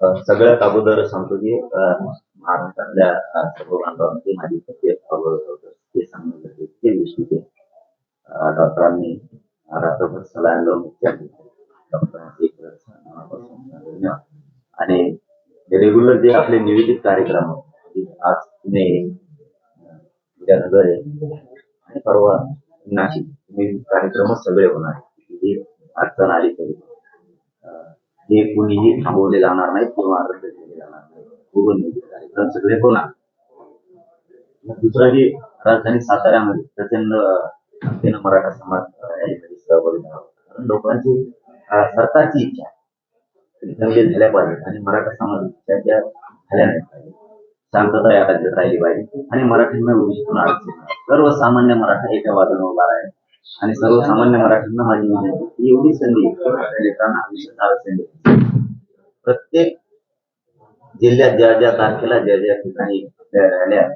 सगळ्यात अगोदर सांगतो की महाराष्ट्रातल्या सर्व बांधवांची माझी प्रत्येक अगोदर होतं ते सांगणं गरजेचं आहे. डॉक्टरांनी रात्रभर सलाईन लावून उपचार डॉक्टरांचे धन्यवाद. आणि रेग्युलर जे आपले नियोजित कार्यक्रम आज पुणे आहे, उद्या नगर आहे आणि परवा नाशिक नियोजित कार्यक्रमच सगळे होणार आहे अडचण आली तरी हे कुणीही थांबवले जाणार नाही किंवा रद्द केले जाणार नाही पूर्ण नियोजित कार्यक्रम सगळे होणार दुसरं की राजधानी साताऱ्यामध्ये प्रचंड संख्येनं मराठा समाज अं, यामध्ये सहभागी झाला होता. कारण लोकांची सरकारची इच्छा आहे. झाल्या पाहिजेत. आणि मराठा समाज इच्छा त्या झाल्या नाही पाहिजे शांतता या राज्यात राहिली पाहिजे. आणि मराठ्यांना ओबीसीतून अडचण सर्वसामान्य मराठा एका बाजूने उभा राहील. आणि सर्वसामान्य मराठ्यांना माझी विनंती की एवढी संधी लेकरांना आयुष्यात आरक्षण प्रत्येक जिल्ह्यात ज्या ज्या तारखेला ज्या ज्या ठिकाणी रॅल्या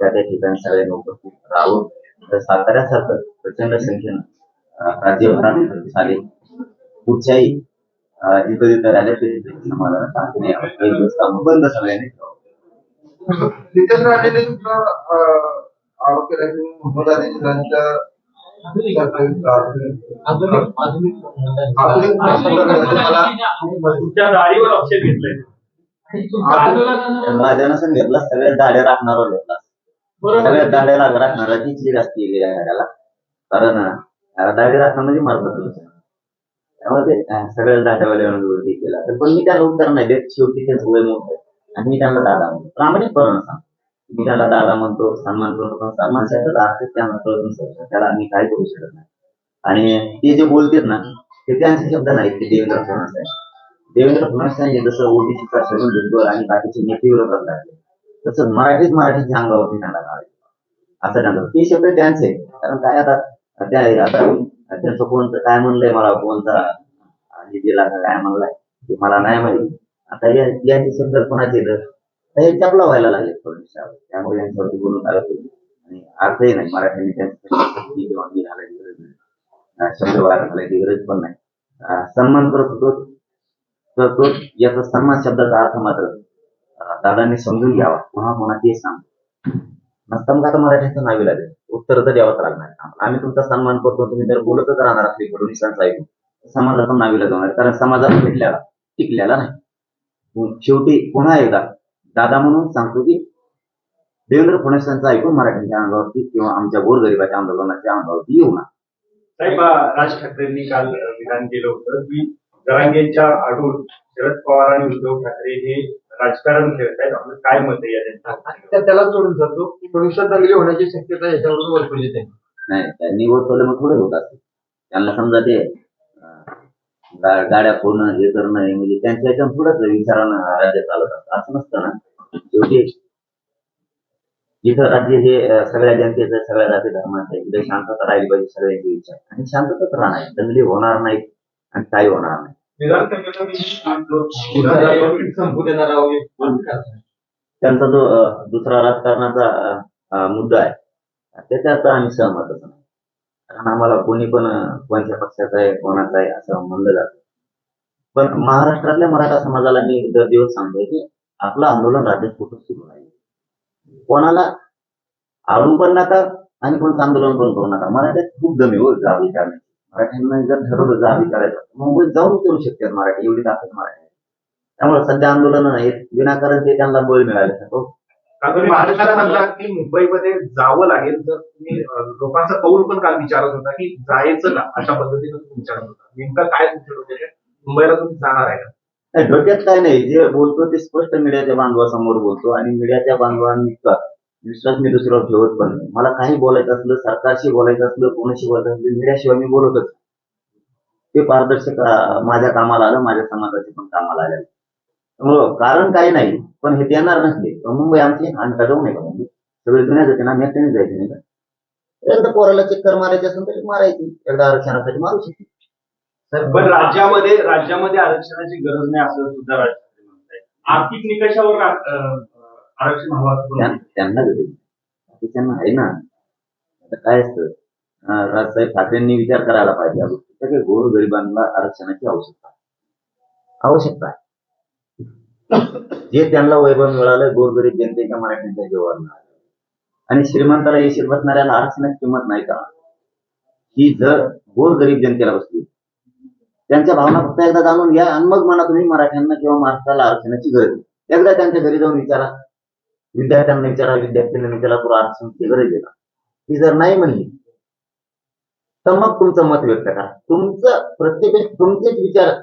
त्या त्या ठिकाणी सगळ्यांनी उपस्थित राहून तर साताऱ्यासारखं प्रचंड संख्येनं राज्यभरात झाले. कुठच्याही जिथं जिथं रॅल्या तिथे तिथे समाजाला शांती दिवस बंद सगळ्यांनी ठेवावं नितेश राणेने सुद्धा अं, मोहम्मद अली दाढीवर घेतलाय नसून घेतला सगळ्यात दाढे राखणार घेतला सगळ्यात दाढे राखणारा तीच असते गेल्या गाड्याला कारण दाढे राखणं म्हणजे मारतात त्यामुळे सगळ्या दाढ्यावाल्या केला. तर पण मी त्याला उत्तर नाही देत शेवटी त्यांचं वय मोठं आहे आणि मी त्यांना दादा म्हणतो. प्रामाणिकपणे सांग. मी त्याला दादा म्हणतो सन्मान करतो पण सन्मान शब्दाचा त्यांना कळत नसतो त्याला आम्ही काय करू शकत नाही. आणि ते जे बोलतात ना ते त्यांचे शब्द नाहीत ते देवेंद्र फडणवीस आहे देवेंद्र फडणवीस यांनी जसं ओबीसीचा सगळं भुजबळ आणि बाकीचे नेते विरोधात लागले तसं मराठीत मराठीच्या अंगावरती त्यांना लावायचं असं त्यांना ते शब्द त्यांचे. कारण काय आता त्या आता त्यांचं कोणतं काय म्हणलंय मला कोणता आणि दिला काय म्हणलाय ते मला नाही माहिती. आता या शब्द कोणाचे हे चपला व्हायला लागले फडणवीस त्यामुळे यांच्यावरती बोलून लागत आणि अर्थही नाही. मराठ्यांनी त्यांची किंवा मी घालायची गरज नाही. शब्द घालायची गरज पण नाही. सन्मान करत होतो. तर तो याचा सन्मान शब्दाचा अर्थ मात्र दादांनी समजून घ्यावा. पुन्हा पुन्हा ते सांग. नसताना का आता मराठीचं नावी लागेल. उत्तर तर द्यावंच लागणार. आम्ही तुमचा सन्मान करतो तुम्ही तर बोलतच राहणार असले फडणवीसांचं ऐकून. समाजाचं नावी लागणार. कारण समाजाला भेटल्याला टिकल्याला नाही. शेवटी पुन्हा एकदा दादा म्हणून सांगतो की देवेंद्र फडणवीसांचं ऐकून मराठ्यांच्या अंगावरती किंवा आमच्या गोरगरिबाच्या आंदोलनाच्या अंगावरती येऊ नका. साहेब राज ठाकरेंनी काल विधान केलं होतं की जरांगेंच्या आडून शरद पवार आणि उद्धव ठाकरे हे राजकारण खेळत आहेत. आपलं काय मत आहे त्याला जोडून जातो. की भविष्यात दंगली होण्याची शक्यता याच्यावरून वर्तवली जाईल नाही त्यांनी वरतवलं मग थोडे होत असते त्यांना समजा ते गाड्या फोडणं हे करणं हे म्हणजे त्यांच्या ह्याच्यात थोडंच विचारानं राज्य चालत असतं. असं नसतं ना? जिथं राज्य हे सगळ्या जनतेचं सगळ्या जाती धर्माचं आहे तिथे शांतता राहिली पाहिजे सगळ्यांची इच्छा. आणि शांतताच राहणार दंगली होणार नाहीत आणि काही होणार नाही. त्यांचा जो दुसरा राजकारणाचा मुद्दा आहे त्याच्यात आम्ही सहमतच नाही. कारण आम्हाला कोणी पण कोणत्या पक्षाचा आहे कोणाचा आहे असं म्हणलं जातं. पण महाराष्ट्रातल्या मराठा समाजाला मी दर दिवस सांगतोय की आपलं आंदोलन राज्यात कुठं सुरू आहे कोणाला आडून पण नका आणि कोणतं आंदोलन पण करू नका. मराठ्यात खूप दमी हो जा विचारण्याची. मराठ्यांना जर ठरवलं जा विचारायचं मुंबईत जाऊन विचारू शकतात मराठी. एवढी ताकद मराठी. त्यामुळे सध्या आंदोलन नाहीत. विनाकारण ते त्यांना बळ मिळाले म्हणला की मुंबईमध्ये जावं लागेल. तर तुम्ही लोकांचा कौल पण काल विचारत होता की जायचं का? अशा पद्धतीनं विचारत होता. नेमकं काय तुमच्या? मुंबईला तुम्ही जाणार आहे का? नाही, डोक्यात काय नाही. जे बोलतो ते स्पष्ट मीडियाच्या बांधवासमोर बोलतो आणि मीडियाच्या बांधवांचा विश्वास मी दुसऱ्यावर ठेवत पण नाही. मला काही बोलायचं असलं सरकारशी बोलायचं असलं कोणाशी बोलायचं असलं मीडियाशिवाय मी बोलतच ते पारदर्शक माझ्या कामाला आलं माझ्या समाजाचे पण कामाला आलं. त्यामुळं कारण काही नाही पण हे देणार नसले. तर मुंबई आमची आणि का जाऊ नये का मुंबई? सगळे जुन्या जाते ना मी एकट्याने जायचं नाही का? एकदा पोराला चक्कर मारायची असेल तर मारायची. एकदा आरक्षणासाठी मारू शकते. पण राज्यामध्ये राज्यामध्ये आरक्षणाची गरज नाही असं सुद्धा आहेत आर्थिक निकषावर आरक्षण हवं त्यांना गरज. त्यांना आहे ना. आता काय असतं? राजसाहेब ठाकरेंनी विचार करायला पाहिजे. अगोदर सगळे गोर गरिबांना आरक्षणाची आवश्यकता. आवश्यकता आहे. जे त्यांना वैभव मिळालं गोरगरीब जनतेच्या मराठ्यांच्या जीवावर मिळालं. आणि श्रीमंताला येशील बसणाऱ्याला आरक्षणाची किंमत नाही का? ही जर गोरगरीब जनतेला बसली त्यांच्या भावना फक्त एकदा जाणून घ्या आणि मग म्हणा तुम्ही मराठ्यांना किंवा महाराष्ट्राला आरक्षणाची गरज. एकदा त्यांच्या घरी जाऊन विचारा. विद्यार्थ्यांना विचारा विद्यार्थ्यांना विचारा तुला आरक्षणाची गरज आहे का? ती जर नाही म्हणली तर मग तुमचं मत व्यक्त करा. तुमचं प्रत्येक तुमचेच विचार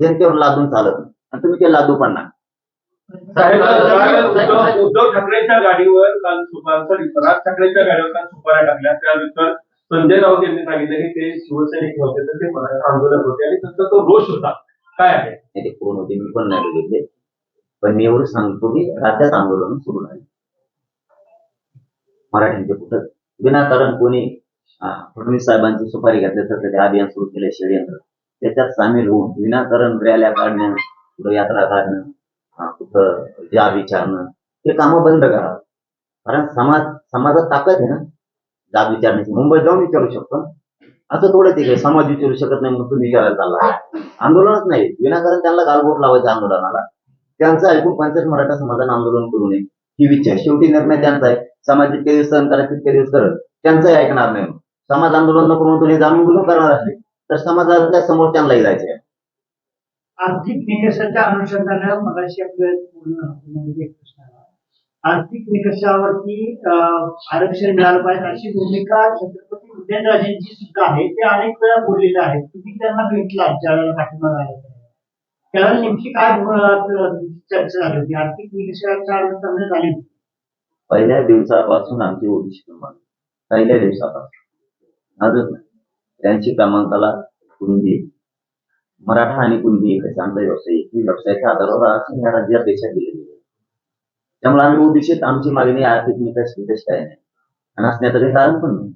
जनतेवर लादून चालत नाही. आणि तुम्ही ते लादू पण नाही उद्धव ठाकरेंच्या गाडीवर काल सुपार सॉरी राज ठाकरेंच्या गाडीवर काल सुपाऱ्या टाकल्या. त्यानंतर संजय राऊत यांनी सांगितलं की ते शिवसैनिक नव्हते तर ते मराठा आंदोलक होते आणि त्यांचा तो रोष होता. काय आहे? नाही ते कोण होते मी पण नाही बघितले. पण मी एवढं सांगतो की राज्यात आंदोलन सुरू झाले मराठ्यांचे कुठं? विनाकारण कोणी फडणवीस साहेबांची सुपारी घेतल्याचं ते अभियान सुरू केले षडयंत्र त्याच्यात सामील होऊन विनाकारण रॅल्या काढणं कुठं यात्रा काढणं कुठं जा विचारणं हे कामं बंद करा कारण समाज समाजात ताकद आहे ना. जात विचारण्याची. मुंबईत जाऊन विचारू शकतो असं थोडं ते काय समाज विचारू शकत नाही म्हणून तुम्ही विचारायला चालला. आंदोलनच नाही. विनाकारण त्यांना गालबोट लावायचं आंदोलनाला. त्यांचं ऐकून पंचायत मराठा समाजाने आंदोलन करू नये. ही इच्छा शेवटी निर्णय त्यांचा आहे. समाज जितके दिवस सहन करा तितके दिवस करत त्यांचाही ऐकणार नाही. समाज आंदोलन नको म्हणून तुम्ही जाणून बुजून करणार असले तर समाजाच्या समोर त्यांनाही जायचे आर्थिक निकषाच्या अनुषंगाने मगाशी आपलं पूर्ण म्हणजे प्रश्न आर्थिक निकषावरती आरक्षण मिळालं पाहिजे अशी भूमिका छत्रपती उदयनराजेंची सुद्धा आहे. ते अनेक वेळा बोललेले आहेत. तुम्ही त्यांना भेटला ज्यावेळेला पाठिंबा आला त्यावेळेला नेमकी काय चर्चा झाली होती? आर्थिक निकषाच्या अनुषंगाने झाली होती. पहिल्या दिवसापासून आमची ओबीसी क्रमांक पहिल्या दिवसापासून. आजच नाही. त्यांची क्रमांकाला कुंदी मराठा आणि कुंदी एकच आमचा व्यवसाय व्यवसायाच्या आधारावर आज या राज्यात देशात दिले आहे. त्यामुळे आम्ही ओबीसीत आमची मागणी आर्थिक निकष निकष काय नाही. आणि असण्याचं काही कारण पण नाही.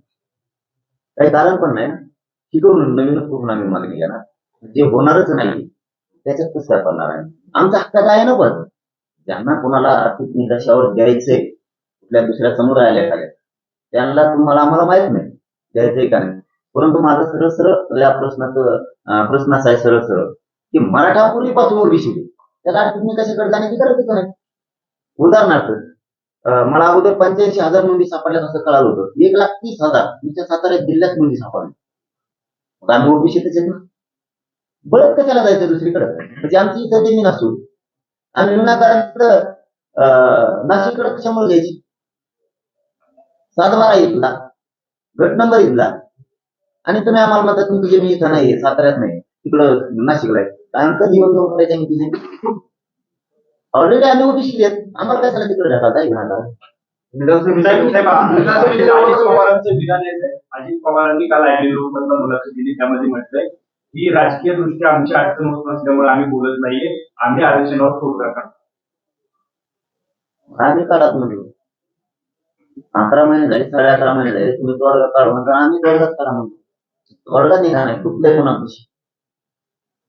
काही कारण पण नाही. शिकवून नवीनच करून आम्ही मागणी घेणार. जे होणारच नाही त्याच्यात कसं करणार आहे? आमचा हक्काचं आहे ना पण. ज्यांना कोणाला आर्थिक निकषावर द्यायचंय कुठल्या दुसऱ्या समुदायाला एखाद्या त्यांना तुम्हाला आम्हाला माहीत नाही. द्यायचंय का नाही? परंतु माझा सरळ सरळ या प्रश्नाचं प्रश्न असा आहे सरळ सरळ की मराठा पूर्वीपासून ओबीसी होते त्याला आर्थिक निकषाकडे जाण्याची गरजच नाही. उदाहरणार्थ मला अगोदर पंच्याऐंशी हजार नोंदी सापडल्यात असं कळालं होतं. एक लाख तीस हजार. तुमच्या सातारा जिल्ह्यात नोंदी सापडल्या मग आम्ही ओबीसी आहेत ना. बळत कशाला जायचं दुसरीकडे? म्हणजे आमची इथं जमीन असू आम्ही विनाकारण अं, नाशिककडे कशामुळे घ्यायची? सातबारा इथला. गट नंबर इथला. आणि तुम्ही आम्हाला म्हणता तुमची जमीन इथं नाही साताऱ्यात नाही तिकडं नाशिकला आहे. कारण जीवन जवळ करायचं ऑलरेडी आम्ही ओबीसी आहेत आम्हाला काय झालं तिकडे राहतात आहे साहेब, अजित पवारांनी काल लोकमतला मुलाखत दिली त्यामध्ये म्हटलंय की राजकीय दृष्ट्या आमची अडचण होत नसल्यामुळे आम्ही बोलत नाहीये आम्ही आरक्षणावर तोडगा काढतो. आम्ही काढत म्हणलो अकरा महिने झाले साडे अकरा महिने झाले तुम्ही वर्गात काढू म्हणता आम्ही वर्गात काढा म्हणतो वर्गात निघा नाही कुठलंही कोणापाशी.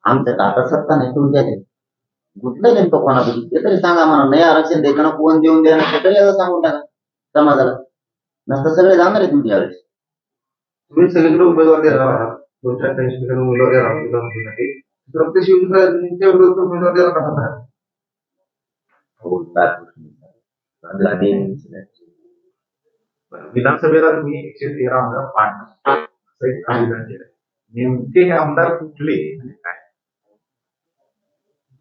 आमच्यात आता सत्ता नाही तुमच्यात आहे. कुठलं नेमकं कोणापाशी ते तरी सांगा मला नाही आरक्षण देताना कोण देऊन देणार ते तरी आता सांगून टाका समाजाला. नसतं सगळे जाणार आहे तुमच्या वेळेस तुम्ही सगळीकडे उमेदवार देणार आहात. दोनशे अठ्ठ्याऐंशी ठिकाणी उमेदवार देणार आहात. विधानसभेसाठी प्रत्येक शिवसेनेच्या विरोधात उमेदवार देणार हो, काय विधानसभेला तुम्ही एकशे तेरा आमदार पाडणार. असं एक केलं नेमके हे आमदार कुठले आणि काय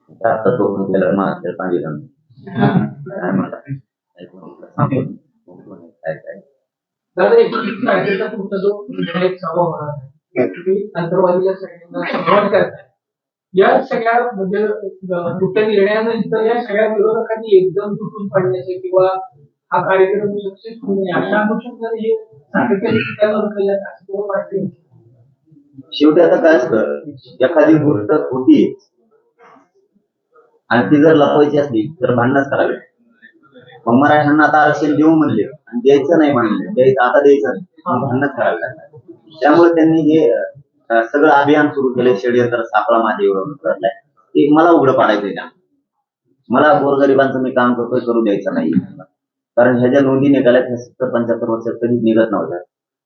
आता तो गेला महाराष्ट्र सांगितलं काय म्हणतात ऐकून सांगून. काय काय दादा एकोणीस तारखेचा तुमचा जो निर्णय सभा होणार आहे तुम्ही अंतर्वादीला सगळ्यांना संवाद करताय या सगळ्या म्हणजे अं, निर्णयानंतर या सगळ्या विरोधकांनी एकदम तुटून पडण्याचे किंवा हा कार्यक्रम सक्सेस अशा अनुषंगाने हे शेवटी आता काय असतं? एखादी गोष्ट होती आणि ती जर लपवायची असली तर भांडणच करावे. मग मराठ्यांना आता आरक्षण देऊ म्हणले आणि द्यायचं नाही म्हणले. द्यायचं आता द्यायचं नाही. भांडणच करावे त्यामुळे त्यांनी हे सगळं अभियान सुरू केलं षडयंत्र सापळा माझ्यावर करलाय ते मला उघडं पाडायचंय त्या मला गोरगरिबांचं मी काम करतोय करू द्यायचं नाही. कारण ह्या ज्या नोंदी निघाल्यात ह्या सत्तर पंच्याहत्तर वर्षात कधीच निघत नव्हत्या.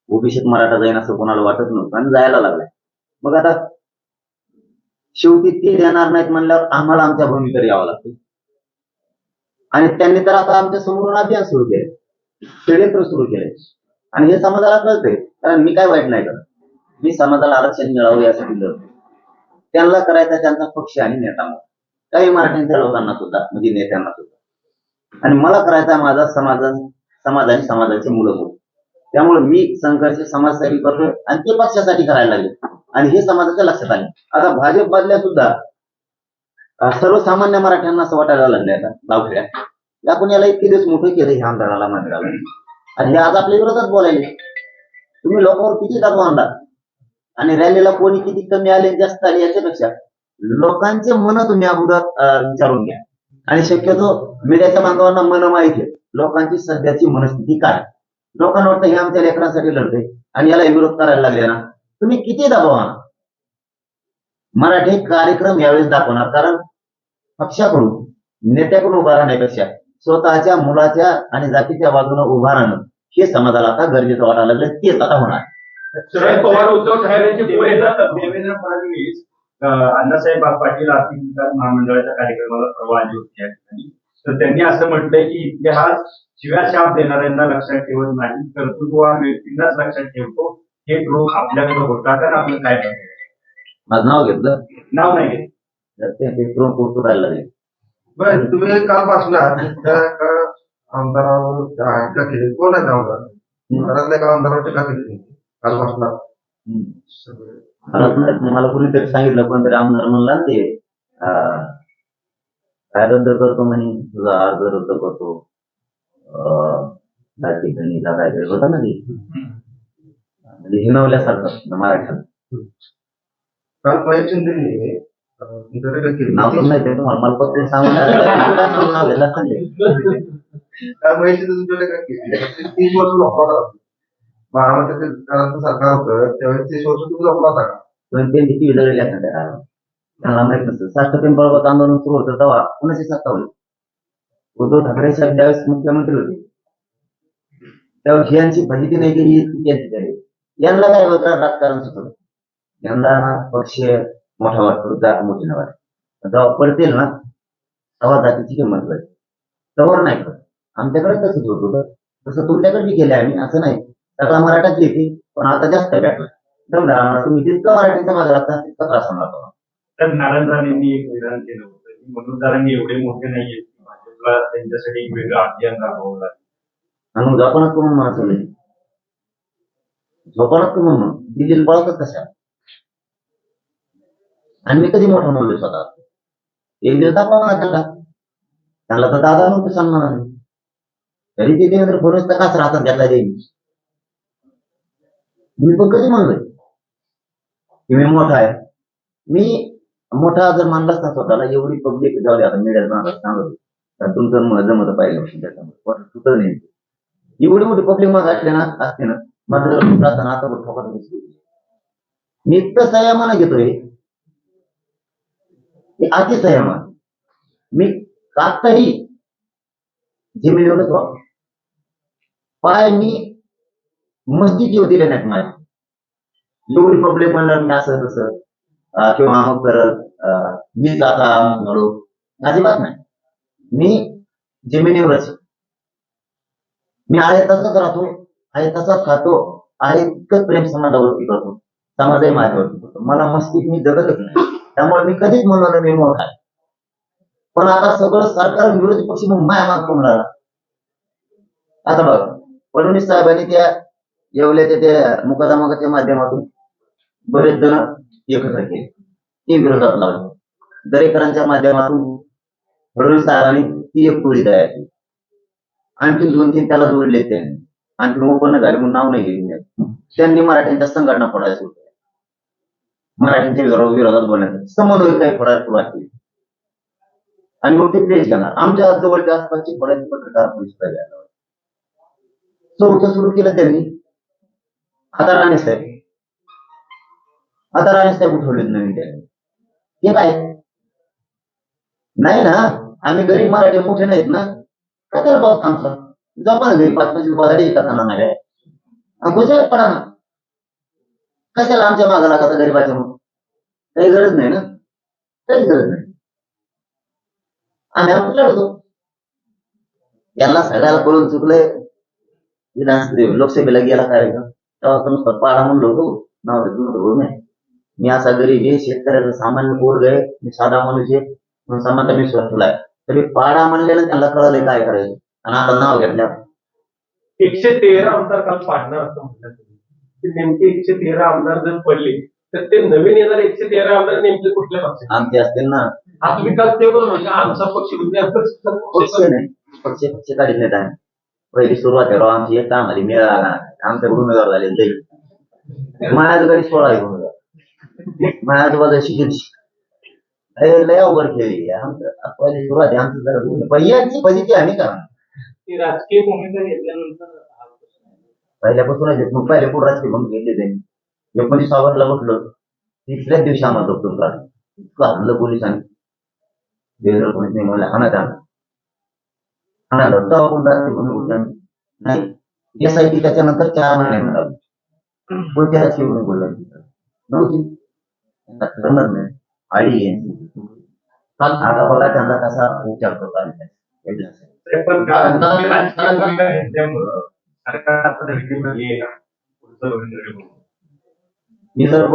ओबीसीत मराठा जाईन असं कोणाला वाटत नव्हतं आणि जायला लागलाय. मग आता शेवटी ते देणार नाहीत म्हणल्यावर आम्हाला आमच्या भूमीकडे यावं लागतं. आणि त्यांनी तर आता आमच्या समोरून अभियान सुरू केले. षडयंत्र सुरू केले. आणि हे समाजाला कळते कारण मी काय वाईट नाही करत. मी समाजाला आरक्षण मिळावं यासाठी लढतो त्यांना करायचा त्यांचा पक्ष आणि नेता काही मराठ्यांच्या लोकांना सुद्धा म्हणजे नेत्यांना सुद्धा. आणि मला करायचा माझा समाज समाज आणि समाजाचे मुलं त्यामुळे मी संघर्ष समाजसाठी करतोय आणि ते पक्षासाठी करायला लागले. आणि हे समाजाच्या लक्षात आले. आता भाजप मधल्या सुद्धा सर्वसामान्य मराठ्यांना असं वाटायला लागले आता गावखेड्या आपण याला इतके दिवस मोठं केलं ह्या आमदाराला मंदिराला आणि हे आज आपल्या विरोधात बोलायले. तुम्ही लोकांवर किती दाबा आणला आणि रॅलीला कोणी किती कमी आले जास्त आले याच्यापेक्षा लोकांचे मन तुम्ही अगोदर विचारून घ्या. आणि शक्यतो मीडियाच्या बांधवांना मन माहिती लोकांची सध्याची मनस्थिती काय? लोकांना वाटतं हे आमच्या लेकरांसाठी लढते आणि याला विरोध करायला लागले ना? तुम्ही किती दबाव? मराठी कार्यक्रम यावेळेस दाखवणार कारण पक्षाकडून नेत्याकडून उभा राहण्यापेक्षा स्वतःच्या मुलाच्या आणि जातीच्या बाजूने उभा राहणं हे समाजाला आता गरजेचं वाटायला लागलं तेच आता होणार. शरद पवार उद्धव ठाकरेंचे जातात. देवेंद्र फडणवीस अण्णासाहेब बाप पाटील आर्थिक विकास महामंडळाच्या कार्यक्रमाला परवा आले होते या ठिकाणी. तर त्यांनी असं म्हटलंय की इतिहास शिव्या शाप देणाऱ्यांना लक्षात ठेवत नाही कर्तृत्ववान व्यक्तींनाच लक्षात ठेवतो. हे लोक आपल्याकडे होता तर आपण काय? माझं नाव घेतलं नाव नाही. तर ते करून पोहोचू राहायला लागले बर तुम्ही काल बसला आमदारावर टीका केली? कोण आहे ते आमदार घरातल्या एका आमदारावर टीका केली? काल बसला. मला पण नाही, कुणीतरी सांगितलं कोणतरी आमदार म्हणला ते काय रद्द करतो म्हणे तुझा अर्ज रद्द करतो. अं, त्या ठिकाणी का होता ना ते. म्हणजे हिनवल्यासारखं मराठ्यात काल महेश शिंदे अं, तुमच्याकडे केली. नाव पण आहे तुम्हाला मला फक्त सांगून. काल महेश तुमच्याकडे टीका केली. ते तीस वर्ष झोपला बारामतीचे काळाचं सरकार होतं त्यावेळेस तीस वर्ष तुम्ही झोपला होता. का पण ते भीती विदळली असं त्या काळात. त्यांना माहीत नसतं. आंदोलन सुरू होतं तेव्हा कोणाची सत्ता होती उद्धव ठाकरे साहेब ज्यावेळेस मुख्यमंत्री होते. त्यावेळेस यांची फजिती नाही केली ती यांची यांना काय होतं? राजकारण सुचलं यांना ना पक्ष मोठा वाटतो जात मोठी नाही वाटत. जेव्हा पडतील ना तेव्हा जातीची किंमत कळते तेव्हा नाही कळत आमच्याकडे तसंच होत होतं. तसं तुमच्याकडे बी केलं आम्ही असं नाही. सगळा मराठाच येते पण आता जास्त भेटला. समजा तुम्ही जितकं मराठीचा मागे लागता तितका त्रास होणार तुम्हाला. तर नारायण राणेंनी एक विधान केलं होतं. की मनोजदारांनी एवढे मोठे नाहीये भाजपला त्यांच्यासाठी एक वेगळं अभियान राबवावं लागेल आणि मग झोपानात करून म्हणत होते तू म्हणून दिल्लीला पळतात कशा? आणि मी कधी मोठा म्हणलो स्वतः एक दिवस दाखवा मला त्यांना त्यांना तर दादा नव्हतं सांगणार नाही तरी ते देवेंद्र तर काच राहतात घेतला देईल मी पण कधी म्हणलोय की मी मोठा आहे. मी मोठा जर मानलाच ना स्वतःला एवढी पब्लिक जाऊ दे आता मीडियात सांगत तर तुमचं जमत पाहिजे त्याच्यामुळे. सुद्धा नाही एवढी मोठी पब्लिक मग असले ना असते ना. मात्र राहताना आता बघ मी इतकं संयमानं घेतोय ते अति मी कातही जिमी एवढंच पाय मी मस्जिद येऊ दिले नाहीत माझ्या. एवढी पब्लिक म्हणलं मी असं तसं किंवा मग करत अं, मी जाता म्हणू अजिबात नाही. मी जमिनीवरच मी आहे तसंच राहतो. आहे तसाच खातो आहे इतकं प्रेम समाजावरती करतो. समाजही माझ्यावरती करतो. मला मस्तीत मी जगतच नाही. त्यामुळे मी कधीच म्हणलो मी मोठा आहे पण आता सगळं सरकार विरोधी पक्ष मग माया माग राहिला. आता बघा फडणवीस साहेबांनी त्या येवल्याच्या त्या मुकादमागाच्या माध्यमातून बरेच जण एकत्र केले. ते विरोधात लावले. दरेकरांच्या माध्यमातून फडणवीस साहेबांनी ती एक टोळी तयार केली. आणखी दोन तीन त्याला जोडले त्यांनी. आणखी ओपन झाले म्हणून नाव नाही घेतले. त्यांनी मराठ्यांच्या संघटना फोडायला सुरू केल्या मराठ्यांच्या विरोध विरोधात बोलण्यासाठी समन्वय काही फोडायला सुरुवात केली. आणि मग ते प्लेस घेणार. आमच्या जवळच्या आसपासचे फोडायचे पत्रकार पोलीस पाहिजे चौथं सुरू केलं त्यांनी. आता राणे साहेब. आता राणे साहेब उठवलेत नवीन त्यांनी. ते काय? नाही ना. आम्ही गरीब मराठी मोठे नाहीत ना. काय त्याला पाऊस आमचा जमा घरी पाच पंचवीस बाजाडी येतात ना नाही खुशाल पडा ना कशाला आमच्या मागाला लागत गरीबाच्या मग काही गरज नाही ना काहीच गरज नाही आम्ही आपण लढतो याला सगळ्याला कळून चुकलंय विधानसभे लोकसभेला गेला कार्यक्रम तेव्हा नुसतं पाडा म्हणलो होतो नाव नाही मी असा गरीब आहे शेतकऱ्याचा सामान्य पोरग आहे मी साधा माणूस आहे म्हणून समाजा मी ठेवलाय तरी पाडा म्हणलेलं त्यांना कळलंय काय करायचं आणि आता नाव घेतल्या एकशे तेरा आमदार काल पाडणार असं म्हटलं तुम्ही. की नेमके एकशे तेरा आमदार जर पडले तर ते नवीन येणारे एकशे तेरा आमदार नेमके कुठल्या पक्षाचे? आमचे असतील ना. आता तुम्ही काल ते बोलू म्हणजे आमचा पक्ष म्हणजे पक्ष पक्ष नाही. पक्ष पक्ष काढीत नाही आम्ही. पहिली सुरुवात आहे राव आमची एक काम आली मिळाला आमच्याकडून उमेदवार झाले लई. माझ्याकडे सोळा आहे उमेदवार? माझ्या बाजू शिकेल. लय अवघड खेळली आमचं पहिली सुरुवात आहे. आमचं जरा पहिल्याची फजिती आम्ही करा ती राजकीय भूमिका घेतल्यानंतर पहिल्यापासूनच येत. मग पहिले कोण राजकीय भूमिका घेतली त्यांनी एकोणीस ऑगस्टला म्हटलं तिसऱ्याच दिवशी आम्हाला डॉक्टर काढलं इतकं हल्लं पोलिसांनी देवेंद्र फडणवीस मला हाणत आणलं हाणायला तेव्हा कोण राजकीय भूमिका उठला नाही. एस आय टी त्याच्यानंतर चार महिने मिळाले कोणत्या राजकीय भूमिका बोलला नव्हती. त्यांना जमत नाही. आडी आहे. आता बघा त्यांना कसा विचार करतो आम्ही. एवढं असं. ते पण हे. विदर्भ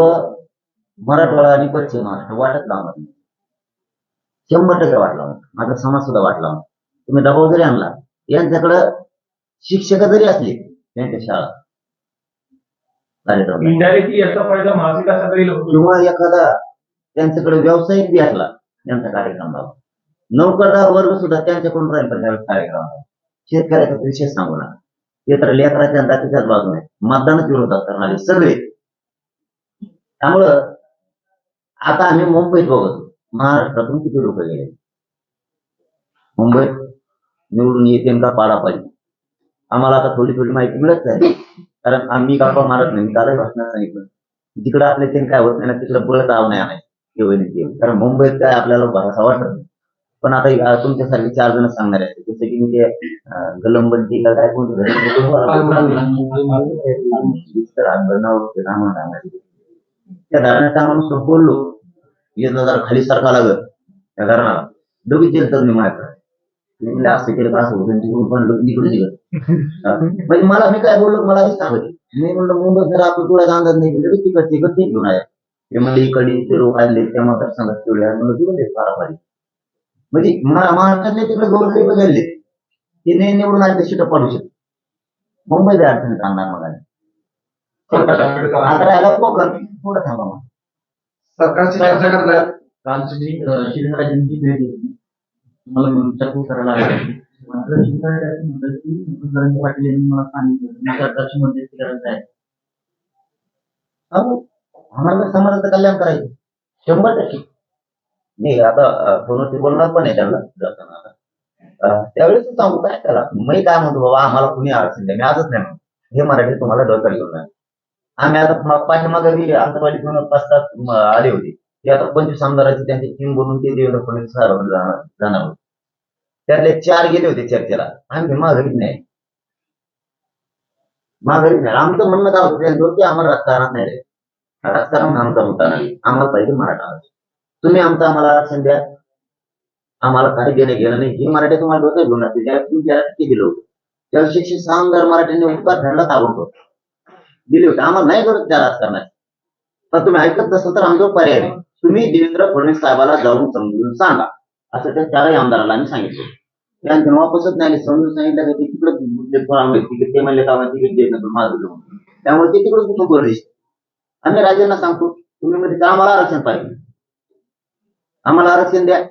मराठवाडा आणि पश्चिम महाराष्ट्र वाटत लावणार. शंभर टक्के वाट लावणार माझा समाज सुद्धा वाट लावणार तुम्ही दबाव जरी आणला यांच्याकडं शिक्षक जरी असले त्यांच्या शाळा. कार्यक्रम इनडायरेक्टली याचा फायदा महाविकास आघाडीला किंवा एखादा त्यांच्याकडे व्यावसायिक बी असला त्यांचा कार्यक्रम लावा. नोकरदार वर्ग सुद्धा त्यांच्याकडून राहील पण त्यावेळेस कार्यक्रम शेतकऱ्याचा विषय सांगू नका. ते तर लेकराच्या जातीच्याच बाजूने मतदानच विरोधात करणारे सगळे. त्यामुळं आता आम्ही मुंबईत बघतो. महाराष्ट्रातून किती लोक गेले? मुंबईत निवडून येते का पाडापाडी? आम्हाला आता थोडी थोडी माहिती मिळत आहे कारण आम्ही गप्पा मारत नाही. मी कालही भाषणात सांगितलं. जिकडे आपल्या ते काय होत नाही ना तिकडे बळ आव नाही आणायचं ते कारण मुंबईत काय आपल्याला भरोसा वाटत नाही. पण आता तुमच्यासारखे चार जण सांगणार आहेत. जसं की मी ते अं, गलंबंती का काय सांगायचे. त्या धरणात आम्हाला बोललो. जरा खाली सारखा लागत त्या धरणाला दोघी तर माझ्याकडे मी म्हणलं, असं केलं असं होतं. पण निघून निघत हा. म्हणजे मला मी काय बोललो मला सांगत. मी म्हणलं मुंबईत जर आपलं तुला अंदाज नाही तिकड तिकड घेऊन आहे ते म्हणजे इकडे ते रोग आणले त्या मतदार संघात तेवढे म्हणलं तिकडे पारापारी म्हणजे महाराष्ट्रातले तिकडे गोरगरीब बदलले. ते नाही निवडून आले शिट पडू शकते मुंबईत अडचणी सांगणार मग. आता राहिला कोकण. थोडं थांबा मग. सरकारची चर्चा कालची भेट विचारपूस करायला लागली. मात्र शिवराज म्हणतात की नरेंद्र पाटील यांनी मला सांगितलं मी सरकारची मध्यस्थी करायचं आहे. आम्हाला समाजाचं कल्याण करायचं. शंभर टक्के. नाही आता अं, फोनवरती बोलणार पण आहे त्यांना जाताना आता. त्यावेळेस सांगू काय त्याला? मी काय म्हणतो बाबा आम्हाला कुणी अडचण नाही मी आजच नाही म्हणतो. हे मराठी तुम्हाला डोक्यात घेऊन नाही आम्ही आता पाठीमागे बी आंतरवाडी घेऊन पाच सात आले होते. ते आता पंचवीस आमदाराची त्यांची टीम बनवून ते देवेंद्र फडणवीस साहेबांना जाणार जाणार होते. त्यातले चार गेले होते चर्चेला. आम्ही माघारीत नाही. माघारीत नाही. आमचं म्हणणं काय होतं त्यांच्यावर की आम्हाला राजकारण नाही रे. राजकारण आमचा होता नाही. आम्हाला पाहिजे मराठा तुम्ही आमचं आम्हाला आरक्षण द्या. आम्हाला काही देणं गेलं नाही. हे मराठी तुम्हाला डोक्यात घेऊन असते ज्या तुम्ही ज्याला टक्के दिलं होतं त्या शिक्षित आमदार मराठ्यांनी उपकार फेडला ताबडतोब दिले होते. आम्हाला नाही गरज त्या राजकारणाची. पण तुम्ही ऐकत नसाल तर आमच्यावर पर्याय नाही. तुम्ही देवेंद्र फडणवीस साहेबाला जाऊन समजून सांगा. असं त्या चारही आमदाराला आम्ही सांगितलं. त्यांनी वापसच नाही समजून सांगितलं की तिकडे तिकडे ते म्हणले का तिकडे माझं त्यामुळे ते तिकडे कुठून परदेश आम्ही राजांना सांगतो तुम्ही म्हणजे आम्हाला आरक्षण पाहिजे? आम्हाला आरक्षण द्या.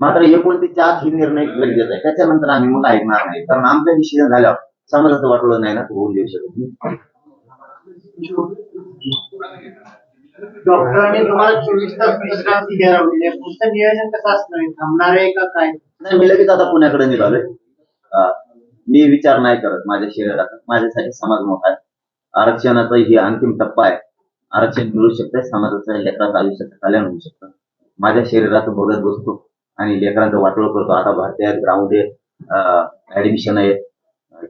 मात्र एकोणतीसच्या आत ही निर्णय गरजेचा आहे. त्याच्यानंतर आम्ही मग ऐकणार नाही. कारण आमचा डिसिजन झाल्यावर समाजाचं वाटलं नाही ना तो होऊन देऊ शकत नाही. डॉक्टरांनी तुम्हाला चोवीस तास विश्रांती द्यायला लावलेली आहे पुढचं नियोजन कसं असणार आहे? थांबणार आहे का काय? नाही मी लगेच आता पुण्याकडे निघालोय. मी विचार नाही करत माझ्या शरीराचा माझ्यासाठी समाज मोठा आहे. आरक्षणाचा ही अंतिम टप्पा आहे. आरक्षण मिळू शकतंय समाजाचं लेकराचं आयुष्याचं कल्याण होऊ शकतं. माझ्या शरीराचं बघत बसतो आणि लेकरांचं वाटोळ करतो. आता भारतीय ग्राउंड ऍडमिशन आहे.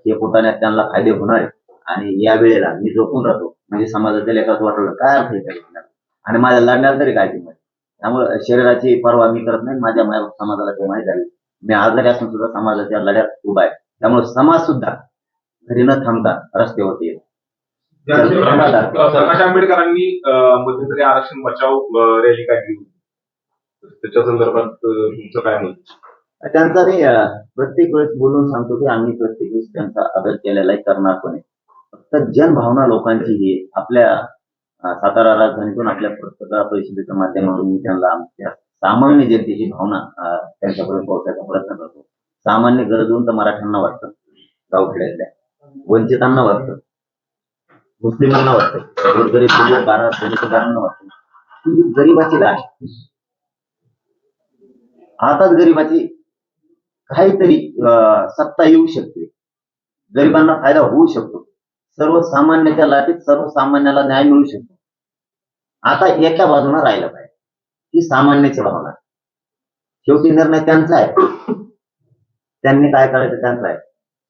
हे पोटाने त्यांना फायदे होणार आहे. आणि या वेळेला मी झोपून राहतो. म्हणजे समाजाच्या लेकराचं वाटोळ काय अर्थ आहे? आणि माझ्या लढण्याला तरी काय किंमत त्यामुळे शरीराची पर्वा मी करत नाही. माझ्या माय समाजाला ते माहीत आहे. मी आजारी असून सुद्धा समाजाच्या लढ्यात उभा आहे. त्यामुळे समाज सुद्धा घरी न थांबता रस्त्यावरती येतो. प्रकाश आंबेडकरांनी मध्यंतरी आरक्षण बचाव रॅली काढली होती. त्याच्या संदर्भात तुमचं काय मत? त्यांचा मी प्रत्येक वेळेस बोलून सांगतो की आम्ही प्रत्येक वेळेस त्यांचा आदर केलेला आहे करणार पण आहे फक्त जनभावना लोकांची ही आपल्या सातारा राजधानीतून आपल्या पत्रकार परिषदेच्या माध्यमातून मी त्यांना आमच्या सामान्य जनतेची भावना त्यांच्यापर्यंत पोहोचायचा प्रयत्न करतो. सामान्य गरजवंत मराठ्यांना वाटतं गावखेड्यातल्या. वंचितांना वाटतं. मुस्लिमांना वाटतं. गरीब बारा वाटतं. ही गरिबाची लाट. आताच गरिबाची काहीतरी अं, सत्ता येऊ शकते. गरिबांना फायदा होऊ शकतो. सर्वसामान्याच्या लाटेत सर्वसामान्याला न्याय मिळू शकतो. आता एका बाजूला राहिलं पाहिजे ही सामान्याची भावना. शेवटी निर्णय त्यांचा आहे. त्यांनी काय करायचं त्यांचा आहे.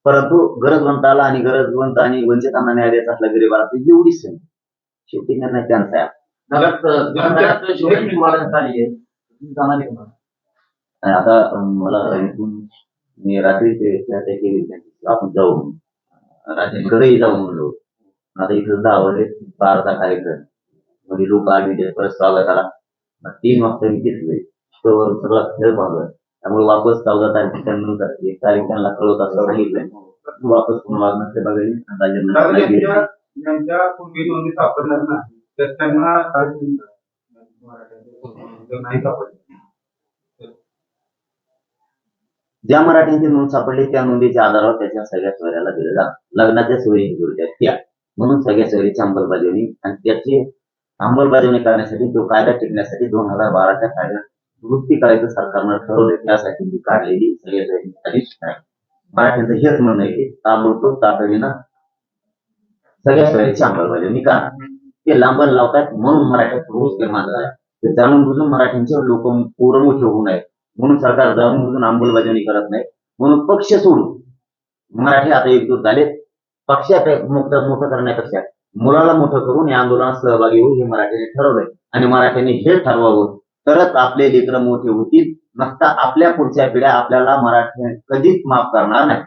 परंतु गरजवंताला आणि गरजवंत आणि वंचितांना न्याय द्यायचा असला गरिबाला ते एवढीच संधी. शेवटी निर्णय त्यांचा आहे. आणि आता मला इथून मी रात्री ते चर्चा केली. आपण जाऊ. रात्रीकडेही जाऊ म्हणलो आता इथं दहा बाराचा कार्यक्रम. म्हणजे लोक आले परत स्वागताला मग तीन वाजता मी घेतलोय तो सगळा खेळ पाहतोय त्यामुळे वापस चौदा तारखेनंतर एक तारीख त्यांना कळवत असं सांगितलंय. वापस पुन्हा वागणार ते बघायला ज्यांच्या सापडणार नाही. तर त्यांना नाही सापडले ज्या मराठ्यांची नोंद सापडली त्या नोंदीच्या आधारावर त्याच्या सगळ्या सोयऱ्याला दिलं जातं लग्नाच्या सोयी जोडल्या त्या म्हणून सगळ्या सोयरीची अंमलबजावणी आणि त्याची अंमलबजावणी करण्यासाठी तो कायदा टिकण्यासाठी दोन हजार बाराच्या कायद्यात दुरुस्ती करायचं सरकारनं ठरवलं त्यासाठी ही काढलेली सगळ्या सोयी आहे मराठ्यांचं हेच म्हणणं आहे की ताबडतोब तातडीनं सगळ्या सोयरीची अंमलबजावणी करा. ते लांबण लावतात म्हणून मराठ्यात रोज निर्माण झाला जाणून बुजून मराठ्यांचे लोक पूर्ण होऊ नये म्हणून सरकार जाणून बुजून अंमलबजावणी करत नाही. म्हणून पक्ष सोडून मराठी आता एकजूट झाले. पक्षात मोठं मोठं करण्यापेक्षा मुलाला मोठं करून या आंदोलनात सहभागी होऊ हे मराठ्यांनी ठरवलंय. आणि मराठ्यांनी हे ठरवावं. तरच आपले लेकर मोठे होतील. नसता आपल्या पुढच्या पिढ्या आपल्याला मराठी कधीच माफ करणार नाही